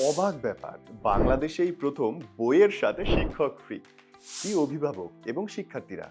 অবাক ব্যাপার, বাংলাদেশেই প্রথম বইয়ের সাথে শিক্ষক ফ্রি। কি অভিভাবক এবং শিক্ষার্থীরা?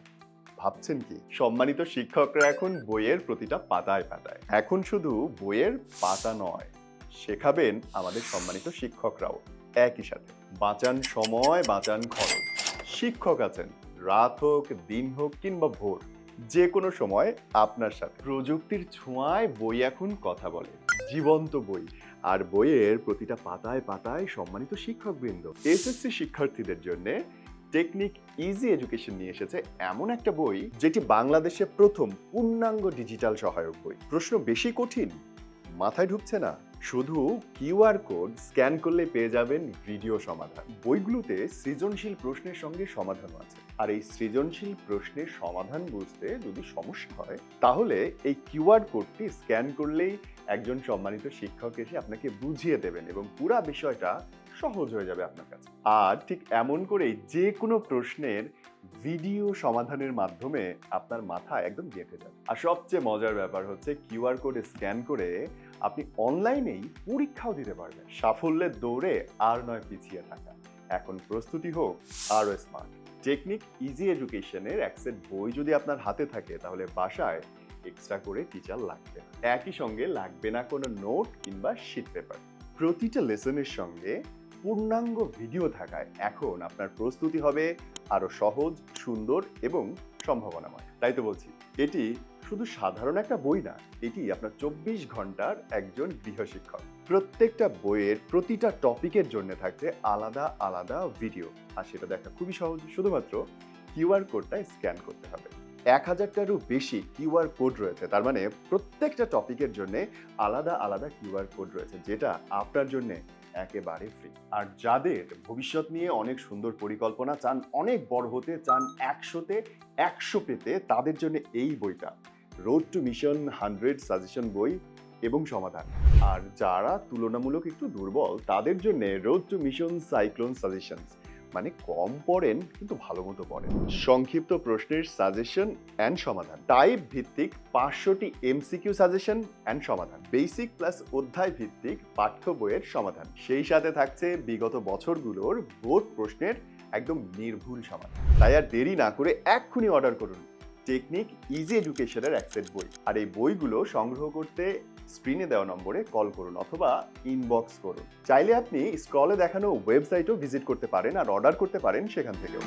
ভাবছেন কি, সম্মানিত শিক্ষকরা এখন বইয়ের প্রতিটা পাতায় পাতায়। এখন শুধু বইয়ের পাতা নয়, শেখাবেন আমাদের সম্মানিত শিক্ষকরাও। একই সাথে, বাঁচান সময়, বাঁচান খরচ। শিক্ষক আছেন, রাত হোক, দিন হোক কিংবা ভোর যে কোনো সময় আপনার সাথে। প্রযুক্তির ছোঁয়ায় বই এখন কথা বলে। জীবন্ত বই। আর বইয়ের প্রতিটা পাতায় পাতায় সম্মানিত শিক্ষকবৃন্দ। এসএসসি শিক্ষার্থীদের জন্য টেকনিক ইজি এডুকেশন নিয়ে এসেছে এমন একটা বই, যেটি বাংলাদেশে প্রথম পূর্ণাঙ্গ ডিজিটাল সহায়ক বই। প্রশ্ন বেশি কঠিন, মাথায় ঢুকছে না। শুধু কিউআর কোড স্ক্যান করলে পেয়ে যাবেন ভিডিও সমাধান। বইগুলোতে সৃজনশীল প্রশ্নের সঙ্গে সমাধানও আছে। আর এই সৃজনশীল প্রশ্নের সমাধান বুঝতে যদি সমস্যা হয়, তাহলে এই কিউআর কোডটি স্ক্যান করলেই একজন সম্মানিত শিক্ষক এসে আপনাকে বুঝিয়ে দেবেন এবং পুরা বিষয়টা সহজ হয়ে যাবে আপনার কাছে। আর ঠিক এমন করেই যে কোনো প্রশ্নের ভিডিও সমাধানের মাধ্যমে আপনার মাথা একদম গেঁথে যাবে। আর সবচেয়ে মজার ব্যাপার হচ্ছে কিউআর কোড স্ক্যান করে আপনি অনলাইনেই পরীক্ষাও দিতে পারবেন। সাফল্যের দৌড়ে আর নয় পিছিয়ে থাকা। এখন প্রস্তুতি হোক, আরও স্মার্ট টেকনিক ইজি এডুকেশনের এক সেট বই যদি আপনার হাতে থাকে, তাহলে বাসায় এক্সট্রা করে টিচার লাগবে না। একই সঙ্গে লাগবে না কোনো নোট কিংবা শিট পেপার প্রতিটা লেসনের সঙ্গে পূর্ণাঙ্গ ভিডিও থাকায় এখন আপনার প্রস্তুতি হবে আরও সহজ, সুন্দর এবং সম্ভাবনাময়। তাই তো বলছি, এটি শুধু সাধারণ একটা বই না, এটি আপনার চব্বিশ ঘণ্টার একজন গৃহশিক্ষক প্রত্যেকটা বইয়ের প্রতিটা টপিকের জন্য থাকছে আলাদা আলাদা ভিডিও আর সেটা দেখা খুবই সহজ, শুধুমাত্র কিউআর কোডটা স্ক্যান করতে হবে। এক হাজারটারও বেশি কিউআর কোড রয়েছে। তার মানে প্রত্যেকটা টপিকের জন্য আলাদা আলাদা কিউআর কোড রয়েছে, যেটা আপনার জন্য একেবারে ফ্রি আর যাদের ভবিষ্যৎ নিয়ে অনেক সুন্দর পরিকল্পনা, চান অনেক বড় হতে, চান একশোতে একশো পেতে তাদের জন্য এই বইটা। Road to mission hundred suggestion বই এবং সমাধান। আর যারা তুলনামূলক একটু দুর্বল, তাদের জন্য road to mission cyclone suggestions মানে কম পড়েন, কিন্তু ভালো মতো পড়েন। সংক্ষিপ্ত প্রশ্নের সাজেশন অ্যান্ড সমাধান। টাইপ ভিত্তিক পাঁচশোটি এমসিকিউ সাজেশন অ্যান্ড সমাধান। বেসিক প্লাস অধ্যায় ভিত্তিক পাঠ্য বইয়ের সমাধান। সেই সাথে থাকছে বিগত বছরগুলোর বোর্ড প্রশ্নের একদম নির্ভুল সমাধান। তাই আর দেরি না করে এক্ষুনি অর্ডার করুন। টেকনিক ইজি এডুকেশনের অ্যাক্সেট বই। আর এই বইগুলো সংগ্রহ করতে স্ক্রিনে দেওয়া নম্বরে কল করুন অথবা ইনবক্স করুন। চাইলে আপনি স্ক্রলে দেখানো ওয়েবসাইটও ভিজিট করতে পারেন আর অর্ডার করতে পারেন সেখান থেকেও।